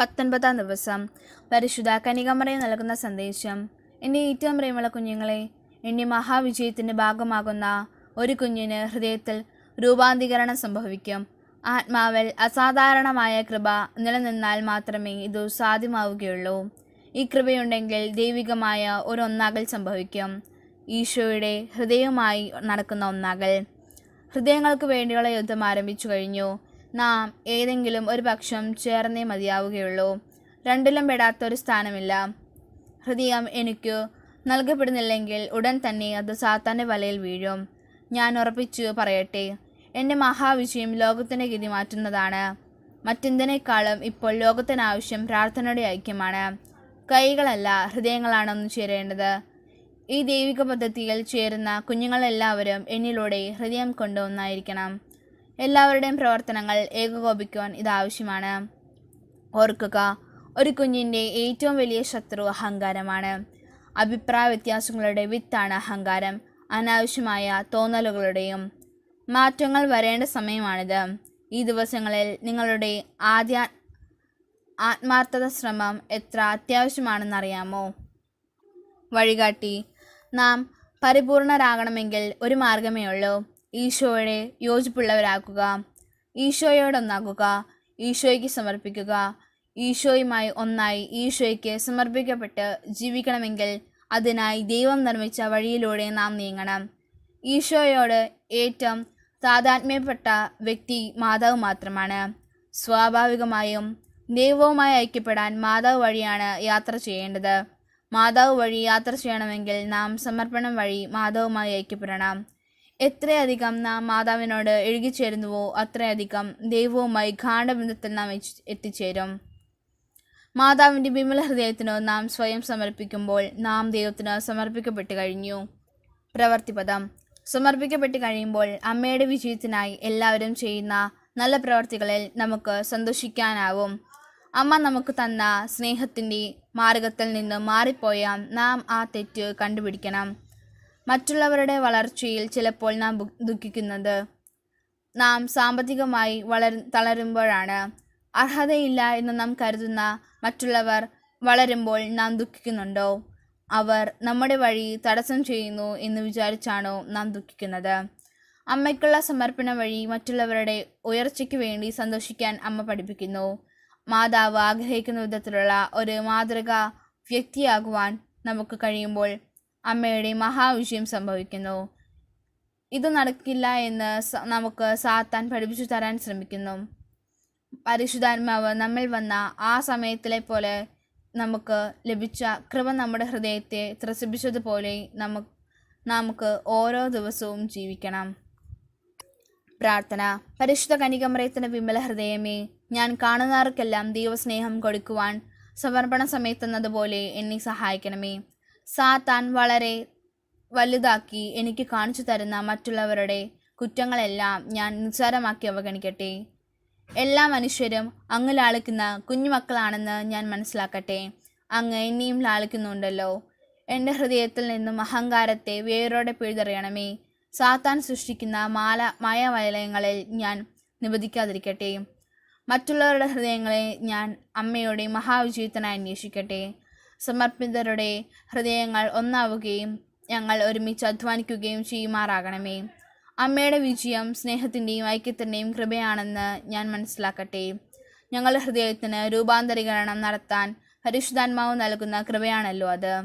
പത്തൊൻപതാം ദിവസം. പരിശുദ്ധ കനികമറയെ നൽകുന്ന സന്ദേശം. എന്റെ ഏറ്റവും പ്രിയമുള്ള കുഞ്ഞുങ്ങളെ എന്റെ മഹാവിജയത്തിന്റെ ഭാഗമാകുന്ന ഒരു കുഞ്ഞിന് ഹൃദയത്തിൽ രൂപാന്തീകരണം സംഭവിക്കും. ആത്മാവിൽ അസാധാരണമായ കൃപ നിലനിന്നാൽ മാത്രമേ ഇത് സാധ്യമാവുകയുള്ളൂ. ഈ കൃപയുണ്ടെങ്കിൽ ദൈവികമായ ഒരു ഒന്നാകൽ സംഭവിക്കും. ഈശോയുടെ ഹൃദയവുമായി നടക്കുന്ന ഒന്നാകൽ. ഹൃദയങ്ങൾക്ക് വേണ്ടിയുള്ള യുദ്ധം ആരംഭിച്ചു കഴിഞ്ഞു. നാം ഏതെങ്കിലും ഒരു പക്ഷം ചേർന്നേ മതിയാവുകയുള്ളൂ. രണ്ടിലും പെടാത്തൊരു സ്ഥാനമില്ല. ഹൃദയം എനിക്കു നൽകപ്പെടുന്നില്ലെങ്കിൽ ഉടൻ തന്നെ അത് സാത്താന്റെ വലയിൽ വീഴും. ഞാൻ ഉറപ്പിച്ചു പറയട്ടെ. എന്റെ മഹാവിഷയം ലോകത്തിന്റെ ഗതി മാറ്റുന്നതാണ്. മറ്റെന്തിനേക്കാളും ഇപ്പോൾ ലോകത്തിനാവശ്യം പ്രാർത്ഥനയുടെ ഐക്യമാണ്. കൈകളല്ല ഹൃദയങ്ങളാണ് ഒന്ന് ചേരേണ്ടത്. ഈ ദൈവിക പദ്ധതിയിൽ ചേരുന്ന കുഞ്ഞുങ്ങളെല്ലാവരും എന്നിലൂടെ ഹൃദയം കൊണ്ട് ഒന്നായിരിക്കണം. എല്ലാവരുടെയും പ്രവർത്തനങ്ങൾ ഏകോപിക്കുവാൻ ഇതാവശ്യമാണ് ഓർക്കുക ഒരു കുഞ്ഞിന്റെ ഏറ്റവും വലിയ ശത്രു അഹങ്കാരമാണ്. അഭിപ്രായ വ്യത്യാസങ്ങളുടെ വിത്താണ് അഹങ്കാരം. അനാവശ്യമായ തോന്നലുകളുടെയും മാറ്റങ്ങൾ വരേണ്ട സമയമാണിത്. ഈ ദിവസങ്ങളിൽ നിങ്ങളുടെ ആദ്യ ആത്മാർത്ഥത ശ്രമം എത്ര അത്യാവശ്യമാണെന്നറിയാമോ? വഴികാട്ടി നാം പരിപൂർണരാകണമെങ്കിൽ ഒരു മാർഗമേ ഉള്ളൂ. ഈശോയുടെ യോജിപ്പുള്ളവരാക്കുക. ഈശോയോടൊന്നാകുക. ഈശോയ്ക്ക് സമർപ്പിക്കുക. ഈശോയുമായി ഒന്നായി ഈശോയ്ക്ക് സമർപ്പിക്കപ്പെട്ട് ജീവിക്കണമെങ്കിൽ അതിനായി ദൈവം നിർമ്മിച്ച വഴിയിലൂടെ നാം നീങ്ങണം. ഈശോയോട് ഏറ്റവും താതാത്മ്യപ്പെട്ട വ്യക്തി മാതാവ് മാത്രമാണ്. സ്വാഭാവികമായും ദൈവവുമായി ഐക്യപ്പെടാൻ മാതാവ് വഴിയാണ് യാത്ര ചെയ്യേണ്ടത്. മാതാവ് വഴി യാത്ര ചെയ്യണമെങ്കിൽ നാം സമർപ്പണം വഴി മാതാവുമായി ഐക്യപ്പെടണം. എത്രയധികം നാം മാതാവിനോട് എഴുകിച്ചേരുന്നുവോ അത്രയധികം ദൈവവുമായി ഗാഠബന്ധത്തിൽ നാം എത്തിച്ചേരും. മാതാവിന്റെ വിമല ഹൃദയത്തിനു നാം സ്വയം സമർപ്പിക്കുമ്പോൾ നാം ദൈവത്തിന് സമർപ്പിക്കപ്പെട്ട് കഴിഞ്ഞു. പ്രവർത്തിപദം. സമർപ്പിക്കപ്പെട്ട് കഴിയുമ്പോൾ അമ്മയുടെ വിജയത്തിനായി എല്ലാവരും ചെയ്യുന്ന നല്ല പ്രവർത്തികളിൽ നമുക്ക് സന്തോഷിക്കാനാവും. അമ്മ നമുക്ക് തന്ന സ്നേഹത്തിന്റെ മാർഗത്തിൽ നിന്ന് മാറിപ്പോയാൽ നാം ആ തെറ്റ് കണ്ടുപിടിക്കണം. മറ്റുള്ളവരുടെ വളർച്ചയിൽ ചിലപ്പോൾ നാം ദുഃഖിക്കുന്നത്. നാം സാമ്പത്തികമായി വളർ തളരുമ്പോഴാണ്. അർഹതയില്ല എന്ന് നാം കരുതുന്ന മറ്റുള്ളവർ വളരുമ്പോൾ നാം ദുഃഖിക്കുന്നുണ്ടോ? അവർ നമ്മുടെ വഴി തടസ്സം ചെയ്യുന്നു എന്ന് വിചാരിച്ചാണോ നാം ദുഃഖിക്കുന്നത്? അമ്മയ്ക്കുള്ള സമർപ്പണം വഴി മറ്റുള്ളവരുടെ ഉയർച്ചയ്ക്ക് വേണ്ടി സന്തോഷിക്കാൻ അമ്മ പഠിപ്പിക്കുന്നു. മാതാവ് ആഗ്രഹിക്കുന്ന വിധത്തിലുള്ള ഒരു മാതൃക വ്യക്തിയാകുവാൻ നമുക്ക് കഴിയുമ്പോൾ അമ്മയുടെ മഹാവിജയം സംഭവിക്കുന്നു. ഇത് നടക്കില്ല എന്ന് നമുക്ക് സാത്താൻ പഠിപ്പിച്ചു തരാൻ ശ്രമിക്കുന്നു. പരിശുദ്ധാത്മാവ് നമ്മൾ വന്ന ആ സമയത്തിലെ പോലെ നമുക്ക് ലഭിച്ച കൃപ നമ്മുടെ ഹൃദയത്തെ ത്രസിപ്പിച്ചതുപോലെ നമുക്ക് നമുക്ക് ഓരോ ദിവസവും ജീവിക്കണം. പ്രാർത്ഥന. പരിശുദ്ധ കനികമറയത്തിന് വിമല ഹൃദയമേ ഞാൻ കാണുന്നവർക്കെല്ലാം ദൈവസ്നേഹം കൊടുക്കുവാൻ സമർപ്പണ സമയത്തെന്നതുപോലെ എന്നെ സഹായിക്കണമേ. സാത്താൻ വളരെ വലുതാക്കി എനിക്ക് കാണിച്ചു തരുന്ന മറ്റുള്ളവരുടെ കുറ്റങ്ങളെല്ലാം ഞാൻ നിസ്സാരമാക്കി അവഗണിക്കട്ടെ. എല്ലാ മനുഷ്യരും അങ്ങ് ലാളിക്കുന്ന കുഞ്ഞുമക്കളാണെന്ന് ഞാൻ മനസ്സിലാക്കട്ടെ. അങ്ങ് എന്നെയും ലാളിക്കുന്നുണ്ടല്ലോ. എന്റെ ഹൃദയത്തിൽ നിന്നും അഹങ്കാരത്തെ വേരോടെ പിഴുതെറിയണമേ. സാത്താൻ സൃഷ്ടിക്കുന്ന മാല മായാവലയങ്ങളിൽ ഞാൻ നിബന്ധിക്കാതിരിക്കട്ടെ മറ്റുള്ളവരുടെ ഹൃദയങ്ങളെ ഞാൻ അമ്മയുടെ മഹാവിജയത്തിനായി അന്വേഷിക്കട്ടെ. സമർപ്പിതരുടെ ഹൃദയങ്ങൾ ഒന്നാവുകയും ഞങ്ങൾ ഒരുമിച്ച് അധ്വാനിക്കുകയും ചെയ്യുമാറാകണമേ. അമ്മയുടെ വിജയം സ്നേഹത്തിന്റെയും ഐക്യത്തിന്റെയും കൃപയാണെന്ന് ഞാൻ മനസ്സിലാക്കട്ടെ. ഞങ്ങളുടെ ഹൃദയത്തിന് രൂപാന്തരീകരണം നടത്താൻ പരിശുദ്ധാത്മാവ് നൽകുന്ന കൃപയാണല്ലോ അത്.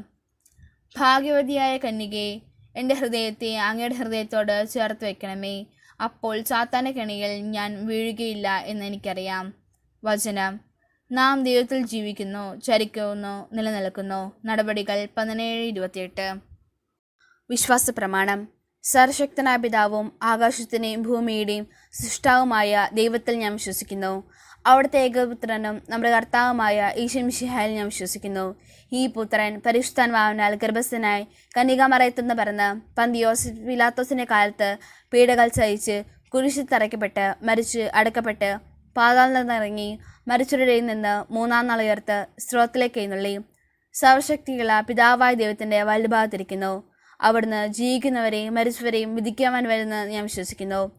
ഭാഗ്യവതിയായ കന്യകെ എന്റെ ഹൃദയത്തെ അങ്ങയുടെ ഹൃദയത്തോട് ചേർത്ത് വയ്ക്കണമേ. അപ്പോൾ ചാത്താന കെണിയിൽ ഞാൻ വീഴുകയില്ല എന്ന് എനിക്കറിയാം. വചനം. നാം ദൈവത്തിൽ ജീവിക്കുന്നു ചരിക്കുന്നു നിലനിൽക്കുന്നു. നടപടികൾ പതിനേഴ് ഇരുപത്തിയെട്ട്. വിശ്വാസ പ്രമാണം സർവശക്തനായ പിതാവും ആകാശത്തിനെയും ഭൂമിയുടെയും സൃഷ്ടാവുമായ ദൈവത്തിൽ ഞാൻ വിശ്വസിക്കുന്നു. അവിടുത്തെ ഏകപുത്രനും നമ്മുടെ കർത്താവുമായ ഈശ്വൻ മിശിഹായിൽ ഞാൻ വിശ്വസിക്കുന്നു. ഈ പുത്രൻ പരിശുദ്ധാൻവാവിനാൽ ഗർഭസ്ഥനായി കന്യകാമറയത്തുനിന്ന് പറന്ന് പന്തിയോസ് പിലാത്തോസിന്റെ കാലത്ത് പീഡകൾ സഹിച്ച് കുരിശിൽ തറയ്ക്കപ്പെട്ട് മരിച്ച് അടക്കപ്പെട്ട് പാതാളിൽ നിന്നിറങ്ങി മരിച്ചവരുടെ നിന്ന് മൂന്നാം നാൾ ഉയർത്ത് സ്രോത്തിലേക്ക് എഴുന്നള്ളി. സർവശക്തിയുള്ള പിതാവായ ദൈവത്തിന്റെ വലുഭാഗത്തിരിക്കുന്നു അവിടുന്ന് ജീവിക്കുന്നവരെയും മരിച്ചവരെയും വിധിക്കുവാൻ വരുന്ന ഞാൻ വിശ്വസിക്കുന്നു.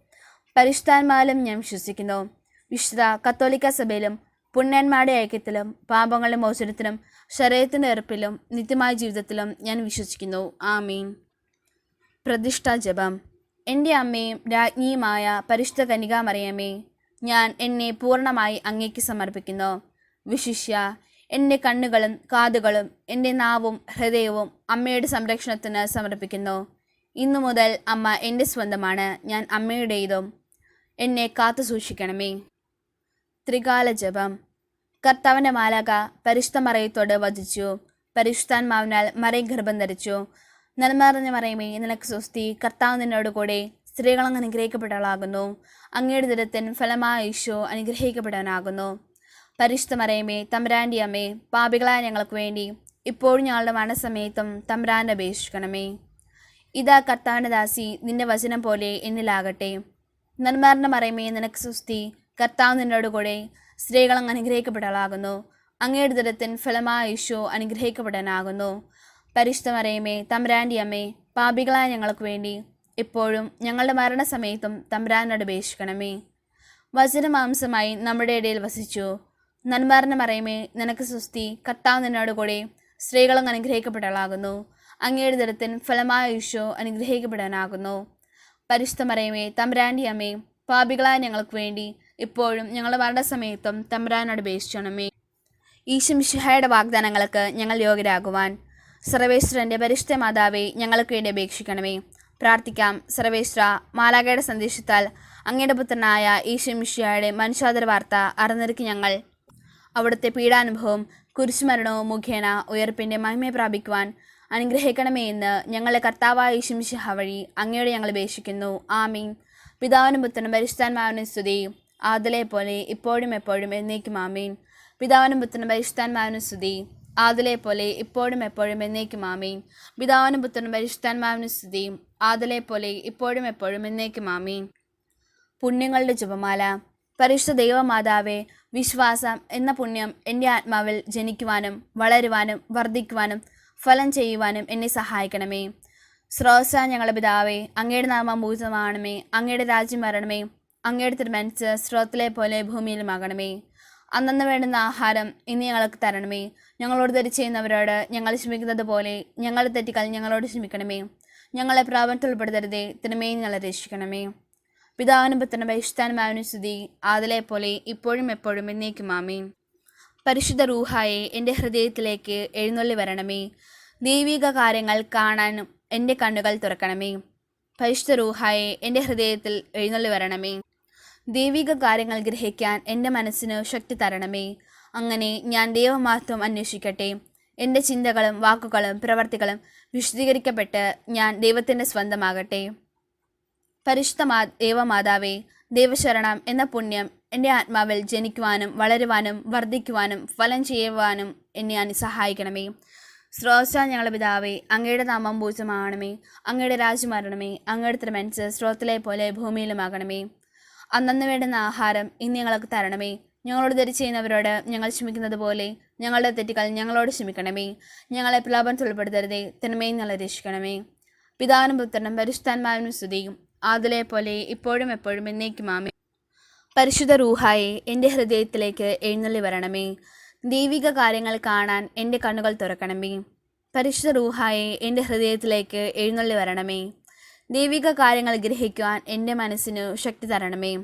പരിഷ്ഠാന്മാരിലും ഞാൻ വിശ്വസിക്കുന്നു. വിശുദ്ധ കത്തോലിക്ക സഭയിലും പുണ്യന്മാരുടെ ഐക്യത്തിലും പാപങ്ങളുടെ മോചനത്തിലും ശരീരത്തിന്റെ എറുപ്പിലും നിത്യമായ ജീവിതത്തിലും ഞാൻ വിശ്വസിക്കുന്നു. ആമീൻ. പ്രതിഷ്ഠാ ജപം. എന്റെ അമ്മയും രാജ്ഞിയുമായ പരിശുദ്ധ കനികാമറിയമേ ഞാൻ എന്നെ പൂർണമായി അങ്ങേക്ക് സമർപ്പിക്കുന്നു. വിശിഷ്യ എന്റെ കണ്ണുകളും കാതുകളും എന്റെ നാവും ഹൃദയവും അമ്മയുടെ സംരക്ഷണത്തിന് സമർപ്പിക്കുന്നു. ഇന്നു മുതൽ അമ്മ എന്റെ സ്വന്തമാണ് ഞാൻ അമ്മയുടേതും എന്നെ കാത്തു സൂക്ഷിക്കണമേ. ത്രികാല ജപം. കർത്താവിന്റെ മാലാക പരിശുദ്ധ മറയത്തോട് വധിച്ചു പരിശുദ്ധാത്മാവിനാൽ മറയും ഗർഭം ധരിച്ചു. നന്മറിഞ്ഞ മറയമേ നിനക്ക് സ്വസ്തി. കർത്താവ് നിന്നോട് കൂടെ സ്ത്രീകളങ്ങ് അനുഗ്രഹിക്കപ്പെട്ടവളാകുന്നു. അങ്ങയുടെ ദിനത്തിൻ ഫലമായ ഈശോ അനുഗ്രഹിക്കപ്പെടാനാകുന്നു. പരിശുദ്ധ തമ്പ്രാന്റെ അമ്മേ പാപികളായ ഞങ്ങൾക്ക് വേണ്ടി ഇപ്പോഴും ഞങ്ങളുടെ മരണസമയത്തും തമ്പ്രാന്റെ അപേക്ഷിക്കണമേ. ഇതാ കർത്താവിന്റെ ദാസി നിന്റെ വചനം പോലെ എന്നിലാകട്ടെ. നന്മാറിന്റെ മറയമേ നിനക്ക് സുസ്തി കർത്താവ് നിന്നോട് കൂടെ സ്ത്രീകൾ അങ്ങ് അനുഗ്രഹിക്കപ്പെടാളാകുന്നു അങ്ങയുടെ ദിനത്തിൻ ഫലമായ ഈശോ അനുഗ്രഹിക്കപ്പെടാനാകുന്നു. പരിശുദ്ധ തമ്പ്രാന്റെ അമ്മേ പാപികളായ ഞങ്ങൾക്ക് വേണ്ടി ഇപ്പോഴും ഞങ്ങളുടെ മരണസമയത്തും തമ്പ്രാനോട് അപേക്ഷിക്കണമേ. വചനമാംസമായി നമ്മുടെ ഇടയിൽ വസിച്ചു. നന്മാരനെ മറയമേ നിനക്ക് സുസ്തി കർത്താവ് നിന്നോട് കൂടെ സ്ത്രീകളും അനുഗ്രഹിക്കപ്പെട്ടവളാകുന്നു. അങ്ങയുടെ ദിനത്തിൻ ഫലമായ ഈശോ അനുഗ്രഹിക്കപ്പെടാനാകുന്നു. പരിശുദ്ധ തമ്പ്രാന്റെ അമ്മേ പാപികളായ ഞങ്ങൾക്ക് വേണ്ടി ഇപ്പോഴും ഞങ്ങളുടെ മരണസമയത്തും തമ്പ്രാനോട് അപേക്ഷിക്കണമേ. ഈശുമിഷിഹായുടെ വാഗ്ദാനങ്ങൾക്ക് ഞങ്ങൾ യോഗ്യരാകുവാൻ സർവേശ്വരന്റെ പരിശുദ്ധ മാതാവെ ഞങ്ങൾക്ക് വേണ്ടി അപേക്ഷിക്കണമേ. പ്രാർത്ഥിക്കാം. സർവേശ്വര മാലാകയുടെ സന്ദേശത്താൽ അങ്ങയുടെ പുത്രനായ ഈശുമിഷിഹായുടെ മനുഷ്യാതര വാർത്ത അറിഞ്ഞിരിക്കും ഞങ്ങൾ. അവിടുത്തെ പീഡാനുഭവം കുരിശുമരണവും മുഖേന ഉയർപ്പിന്റെ മഹിമയെ പ്രാപിക്കുവാൻ അനുഗ്രഹിക്കണമേ എന്ന് ഞങ്ങളെ കർത്താവായ ഈശുമിഷിഹ വഴി അങ്ങയോട് ഞങ്ങൾ അപേക്ഷിക്കുന്നു. ആമീൻ. പിതാവിനും പുത്രനും പരിശുദ്ധാത്മാവിനും സ്തുതി. ആദലെ പോലെ ഇപ്പോഴും എപ്പോഴും എന്നേക്കും ആമീൻ. പിതാവിനും പുത്രനും പരിശുദ്ധാത്മാവിനും സ്തുതി. ആദലെ പോലെ ഇപ്പോഴും എപ്പോഴും എന്നേക്കും ആമീൻ. പിതാവിനും പുത്രനും പരിശുദ്ധാത്മാവിനും സ്തുതി. ആദലെ പോലെ ഇപ്പോഴും എപ്പോഴും എന്നേക്കും ആമീൻ. പുണ്യങ്ങളുടെ ജപമാല. പരിശുദ്ധ ദൈവമാതാവേ വിശ്വാസം എന്ന പുണ്യം എന്റെ ആത്മാവിൽ ജനിക്കുവാനും വളരുവാനും വർദ്ധിക്കുവാനും ഫലം ചെയ്യുവാനും എന്നെ സഹായിക്കണമേ. സ്രോസ ഞങ്ങളുടെ പിതാവേ അങ്ങയുടെ നാമം ഭൂതമാണമേ അങ്ങയുടെ രാജ്യം വരണമേ അങ്ങയുടെ തിരുമനസ് സ്രോത്തിലെ പോലെ ഭൂമിയിലുമാകണമേ. അന്നന്ന് വേണ്ടുന്ന ആഹാരം ഇന്ന് ഞങ്ങൾക്ക് തരണമേ. ഞങ്ങളോട് തെറ്റ് ചെയ്യുന്നവരോട് ഞങ്ങൾ ക്ഷമിക്കുന്നത് പോലെ ഞങ്ങൾ തെറ്റുകൾ ഞങ്ങളോട് ക്ഷമിക്കണമേ. ഞങ്ങളെ പ്രാപനത്തിൽ ഉൾപ്പെടുത്തരുതേ. തിരുമേ ഞങ്ങളെ രക്ഷിക്കണമേ. പിതാവിനും പുത്രനും പരിശുദ്ധാനുമാവിനും സ്തുതി. ആദിലെ പോലെ ഇപ്പോഴും എപ്പോഴും എന്നേക്കും ആമീൻ. പരിശുദ്ധ റൂഹായെ എന്റെ ഹൃദയത്തിലേക്ക് എഴുന്നള്ളി വരണമേ. ദൈവിക കാര്യങ്ങൾ കാണാനും എന്റെ കണ്ണുകൾ തുറക്കണമേ. പരിശുദ്ധ റൂഹായെ എന്റെ ഹൃദയത്തിൽ എഴുന്നള്ളി വരണമേ. ദൈവിക കാര്യങ്ങൾ ഗ്രഹിക്കാൻ എന്റെ മനസ്സിന് ശക്തി തരണമേ. അങ്ങനെ ഞാൻ ദൈവമഹത്വം അന്വേഷിക്കട്ടെ. എന്റെ ചിന്തകളും വാക്കുകളും പ്രവർത്തികളും വിശദീകരിക്കപ്പെട്ട് ഞാൻ ദൈവത്തിന്റെ സ്വന്തമാകട്ടെ. പരിശുദ്ധ മാ ദേവമാതാവേ ദൈവശരണം എന്ന പുണ്യം എന്റെ ആത്മാവിൽ ജനിക്കുവാനും വളരുവാനും വർദ്ധിക്കുവാനും ഫലം ചെയ്യുവാനും എന്നെ അനു സഹായിക്കണമേ. സ്രോത ഞങ്ങളുടെ പിതാവേ അങ്ങയുടെ നാമം പൂജമാകണമേ അങ്ങയുടെ രാജ്യം വരണമേ. അങ്ങയുടെ തിരുമനസ് സ്രോതത്തിലെ പോലെ ഭൂമിയിലുമാകണമേ. അന്നന്ന് വേണ്ടുന്ന ആഹാരം ഇന്ന് ഞങ്ങൾക്ക് തരണമേ. ഞങ്ങളോട് ധരിച്ചു ചെയ്യുന്നവരോട് ഞങ്ങൾ ക്ഷമിക്കുന്നത് പോലെ ഞങ്ങളുടെ തെറ്റുകൾ ഞങ്ങളോട് ക്ഷമിക്കണമേ. ഞങ്ങളെ പ്രലാപനത്തിൽ ഉൾപ്പെടുത്തരുതേ തിന്മയും നല്ല രക്ഷിക്കണമേ. പിതാവിനും പുത്രനും പരിശുദ്ധാത്മാവിനും സ്തുതിയും. ആദിലെ പോലെ ഇപ്പോഴും എപ്പോഴും എന്നേക്കും ആമേ പരിശുദ്ധ റൂഹായെ എന്റെ ഹൃദയത്തിലേക്ക് എഴുന്നള്ളി വരണമേ. ദൈവിക കാര്യങ്ങൾ കാണാൻ എന്റെ കണ്ണുകൾ തുറക്കണമേ. പരിശുദ്ധ റൂഹായെ എന്റെ ഹൃദയത്തിലേക്ക് എഴുന്നള്ളി വരണമേ. ദൈവിക കാര്യങ്ങൾ ഗ്രഹിക്കുവാൻ എന്റെ മനസ്സിനു ശക്തി തരണമേ.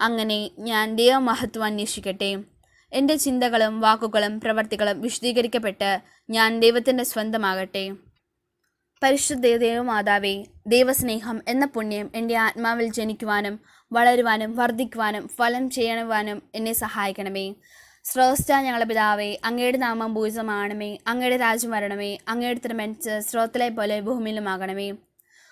അങ്ങനെ ഞാൻ ദൈവമഹത്വം അന്വേഷിക്കട്ടെ. എന്റെ ചിന്തകളും വാക്കുകളും പ്രവർത്തികളും വിശദീകരിക്കപ്പെട്ട് ഞാൻ ദൈവത്തിന്റെ സ്വന്തമാകട്ടെ. പരിശുദ്ധ ദൈവമാതാവേ ദൈവസ്നേഹം എന്ന പുണ്യം എന്റെ ആത്മാവിൽ ജനിക്കുവാനും വളരുവാനും വർദ്ധിക്കുവാനും ഫലം ചെയ്യണവാനും എന്നെ സഹായിക്കണമേ. സ്രോസ്ത ഞങ്ങളുടെ പിതാവേ അങ്ങയുടെ നാമം ഭൂജമാണമേ അങ്ങയുടെ രാജ്യം വരണമേ അങ്ങയുടെ തിരുമനസ് സ്രോത്തിലെ പോലെ ഭൂമിയിലുമാകണമേ.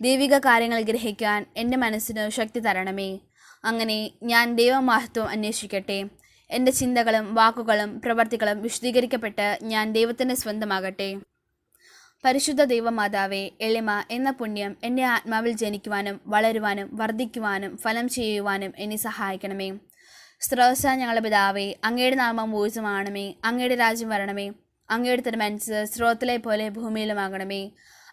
ദൈവിക കാര്യങ്ങൾ ഗ്രഹിക്കാൻ എന്റെ മനസ്സിന് ശക്തി തരണമേ. അങ്ങനെ ഞാൻ ദൈവമഹത്വം അന്വേഷിക്കട്ടെ. എന്റെ ചിന്തകളും വാക്കുകളും പ്രവർത്തികളും വിശദീകരിക്കപ്പെട്ട് ഞാൻ ദൈവത്തിന്റെ സ്വന്തമാകട്ടെ. പരിശുദ്ധ ദൈവമാതാവേ എളിമ എന്ന പുണ്യം എന്റെ ആത്മാവിൽ ജനിക്കുവാനും വളരുവാനും വർദ്ധിക്കുവാനും ഫലം ചെയ്യുവാനും എന്നെ സഹായിക്കണമേ. സ്രോസ ഞങ്ങളുടെ പിതാവേ അങ്ങയുടെ നാമം ഊർജമാണമേ അങ്ങയുടെ രാജ്യം വരണമേ അങ്ങയുടെ തിരുമനസ് സ്രോത്തിലെ പോലെ ഭൂമിയിലുമാകണമേ.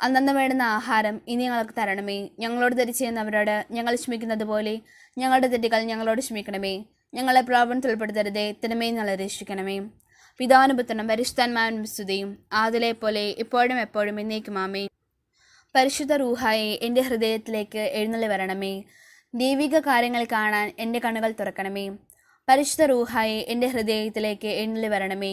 അന്നന്ന് വേണ്ടുന്ന ആഹാരം ഇനി ഞങ്ങൾക്ക് തരണമേ. ഞങ്ങളോട് തെറ്റ് ചെയ്യുന്നവരോട് ഞങ്ങൾ ക്ഷമിക്കുന്നത് പോലെ ഞങ്ങളുടെ തെറ്റുകൾ ഞങ്ങളോട് ക്ഷമിക്കണമേ. ഞങ്ങളെ പ്രലോഭനത്തിൽ ഉൾപ്പെടുത്തരുതേ തിന്മയെ ഞങ്ങളെ രക്ഷിക്കണമേ. പിതാനുപുത്രനും പരിശുദ്ധന്മാരും സ്തുതിയും. ആദിലെ പോലെ ഇപ്പോഴും എപ്പോഴും എന്നേക്കും ആമേ പരിശുദ്ധ റൂഹായെ എന്റെ ഹൃദയത്തിലേക്ക് എഴുന്നള്ളി വരണമേ. ദൈവിക കാര്യങ്ങൾ കാണാൻ എന്റെ കണ്ണുകൾ തുറക്കണമേ. പരിശുദ്ധ റൂഹായെ എന്റെ ഹൃദയത്തിലേക്ക് എഴുന്നള്ളി വരണമേ.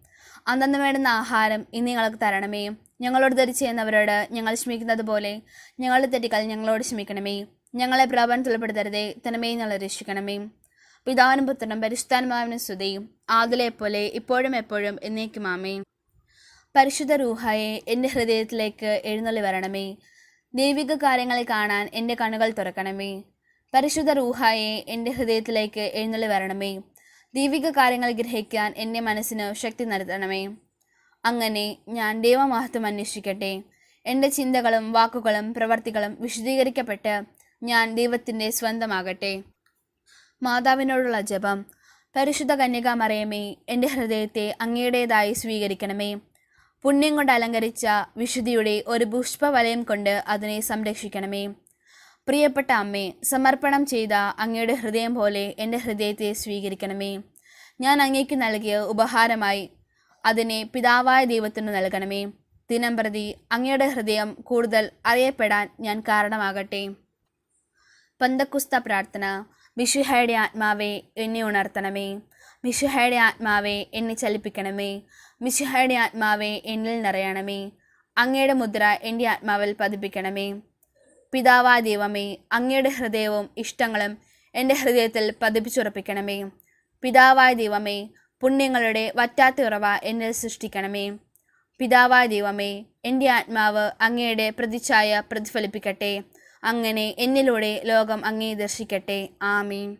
അന്നന്ന് വേണ്ടുന്ന ആഹാരം ഇന്ന് ഞങ്ങൾക്ക് തരണമേ. ഞങ്ങളോട് തെറ്റ് ചെയ്യുന്നവരോട് ഞങ്ങൾ ക്ഷമിക്കുന്നത് പോലെ ഞങ്ങളുടെ തെറ്റുകൾ ഞങ്ങളോട് ക്ഷമിക്കണമേ. ഞങ്ങളെ പ്രലോഭനത്തിൽ ഉൾപ്പെടുത്തരുതേ തനമേ ഞങ്ങളെ രക്ഷിക്കണമേ. പിതാവിനും പുത്രനും പരിശുദ്ധാനുമാവിനും സ്തുതിയും ആദിലെ പോലെ ഇപ്പോഴും എപ്പോഴും എന്നേക്കും ആമേ പരിശുദ്ധ റൂഹായെ എന്റെ ഹൃദയത്തിലേക്ക് എഴുന്നള്ളി വരണമേ. ദൈവിക കാര്യങ്ങളെ കാണാൻ എന്റെ കണ്ണുകൾ തുറക്കണമേ. പരിശുദ്ധ റൂഹായെ എന്റെ ഹൃദയത്തിലേക്ക് എഴുന്നള്ളി വരണമേ. ദൈവിക കാര്യങ്ങൾ ഗ്രഹിക്കാൻ എന്റെ മനസ്സിന് ശക്തി നൽകണമേ. അങ്ങനെ ഞാൻ ദൈവമഹത്വം അന്വേഷിക്കട്ടെ. എന്റെ ചിന്തകളും വാക്കുകളും പ്രവർത്തികളും വിശദീകരിക്കപ്പെട്ട് ഞാൻ ദൈവത്തിന്റെ സ്വന്തമാകട്ടെ. മാതാവിനോടുള്ള ജപം. പരിശുദ്ധ കന്യക കന്യകാമറിയമേ എന്റെ ഹൃദയത്തെ അങ്ങയുടേതായി സ്വീകരിക്കണമേ. പുണ്യം കൊണ്ട് അലങ്കരിച്ച വിശുദ്ധിയുടെ ഒരു പുഷ്പവലയം കൊണ്ട് അതിനെ സംരക്ഷിക്കണമേ. പ്രിയപ്പെട്ട അമ്മേ സമർപ്പണം ചെയ്ത അങ്ങയുടെ ഹൃദയം പോലെ എന്റെ ഹൃദയത്തെ സ്വീകരിക്കണമേ. ഞാൻ അങ്ങേക്ക് നൽകിയ ഉപഹാരമായി അതിനെ പിതാവായ ദൈവത്തിന് നൽകണമേ. ദിനം പ്രതി അങ്ങയുടെ ഹൃദയം കൂടുതൽ അറിയപ്പെടാൻ ഞാൻ കാരണമാകട്ടെ. പന്തക്കുസ്ത പ്രാർത്ഥന മിഷുഹയുടെ ആത്മാവെ എന്നെ ഉണർത്തണമേ. മിഷുഹയുടെ ആത്മാവെ എന്നെ ചലിപ്പിക്കണമേ. മിഷുഹയുടെ ആത്മാവെ എന്നിൽ നിറയണമേ. അങ്ങയുടെ മുദ്ര എന്റെ ആത്മാവിൽ പതിപ്പിക്കണമേ. പിതാവാ ദൈവമേ അങ്ങയുടെ ഹൃദയവും ഇഷ്ടങ്ങളും എന്റെ ഹൃദയത്തിൽ പതിപ്പിച്ചുറപ്പിക്കണമേ. പിതാവായ ദൈവമേ പുണ്യങ്ങളുടെ വറ്റാത്ത ഉറവ എന്നിൽ സൃഷ്ടിക്കണമേ. പിതാവായ ദൈവമേ എന്റെ ആത്മാവ് അങ്ങയുടെ പ്രതിച്ഛായ പ്രതിഫലിപ്പിക്കട്ടെ. അങ്ങനെ എന്നിലൂടെ ലോകം അങ്ങേ ദർശിക്കട്ടെ. ആമീൻ.